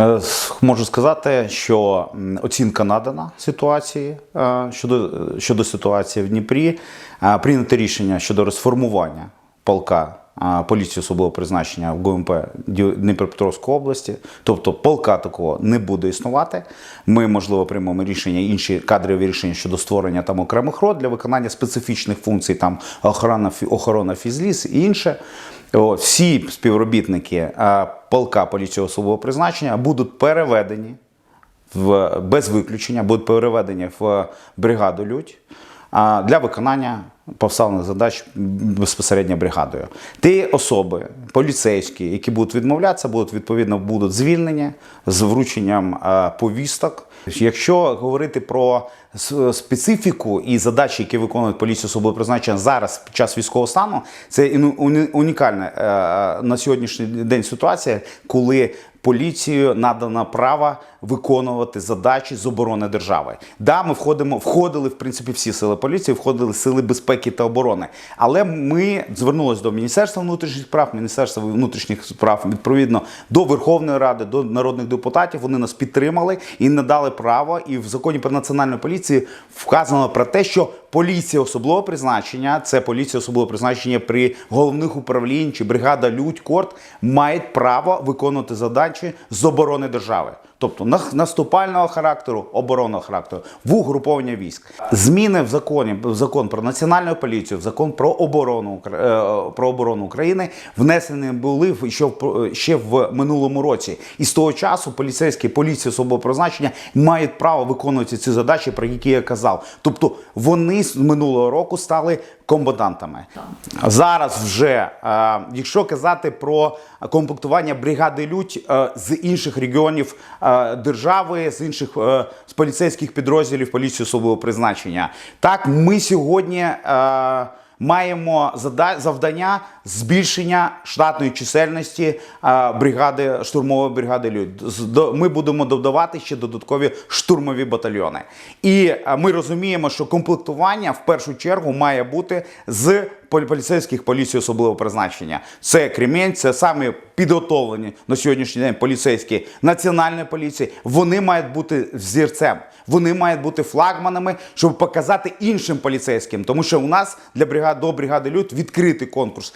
Е, Можу сказати, що оцінка надана ситуації е, щодо, щодо ситуації в Дніпрі. Е, Прийнято рішення щодо розформування полка е, поліції особливого призначення в ГУМП Дніпропетровської області. Тобто полка такого не буде існувати. Ми, можливо, приймемо рішення, інші кадрові рішення щодо створення там окремих род для виконання специфічних функцій, там охорона, охорона фізліс і інше. Всі співробітники е, полка поліції особливого призначення будуть переведені в, без виключення, будуть переведені в бригаду Людь для виконання поставлених задач безпосередньо бригадою. Ті особи, поліцейські, які будуть відмовлятися, будуть відповідно будуть звільнені з врученням повісток. Якщо говорити про специфіку і задачі, які виконують поліція особливого призначення зараз під час військового стану, це унікальна е, на сьогоднішній день ситуація, коли поліцією надано право виконувати задачі з оборони держави. Да, ми входимо, входили в принципі всі сили поліції, входили сили безпеки та оборони. Але ми звернулися до Міністерства внутрішніх справ, Міністерства внутрішніх справ відповідно до Верховної Ради, до народних депутатів. Вони нас підтримали і надали право. І в законі про національну поліцію вказано про те, що поліція особливого призначення, це поліція особливого призначення при головних управлінь чи бригада Людь, Корт мають право виконувати задачі з оборони держави. Тобто наступального характеру, оборонного характеру, в угруповання військ. Зміни в законі в закон про національну поліцію, в закон про оборону е, про оборону України внесені були ще в ще в минулому році. І з того часу поліцейські поліції особливого призначення мають право виконувати ці задачі, про які я казав. Тобто вони з минулого року стали комбатантами. Зараз вже, е, якщо казати про комплектування бригади Людь е, з інших регіонів е, держави, з інших е, з поліцейських підрозділів поліції особливого призначення, так ми сьогодні. Маємо завдання збільшення штатної чисельності бригади штурмової бригади «Людь». Ми будемо додавати ще додаткові штурмові батальйони. І ми розуміємо, що комплектування в першу чергу має бути з поліцейських поліцій особливого призначення. Це Кремінь, це самі підготовлені на сьогоднішній день поліцейські національної поліції. Вони мають бути взірцем. Вони мають бути флагманами, щоб показати іншим поліцейським. Тому що у нас для бригад до бригади Люд відкритий конкурс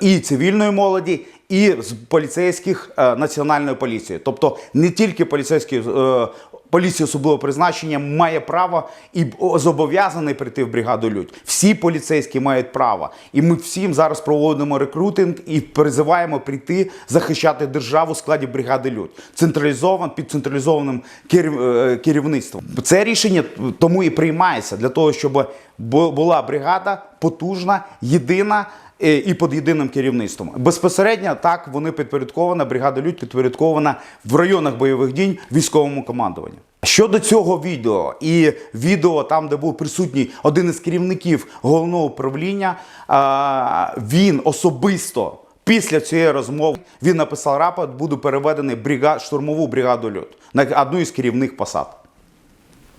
і цивільної молоді, і з поліцейських е, національної поліції. Тобто не тільки поліцейські е, поліція особливого призначення має право і зобов'язаний прийти в бригаду Людь. Всі поліцейські мають право. І ми всім зараз проводимо рекрутинг і призиваємо прийти захищати державу в складі бригади Людь. Централізован під централізованим е, керівництвом. Це рішення тому і приймається для того, щоб була бригада потужна, єдина. е, І під єдиним керівництвом безпосередньо так вони підпорядкована. Бригада Людь підпорядкована в районах бойових дій військовому командуванню. Щодо цього відео і відео там, де був присутній один із керівників головного управління, він особисто після цієї розмови він написав рапорт, буду переведений брига- штурмову бригаду Люд на одну із керівних посад.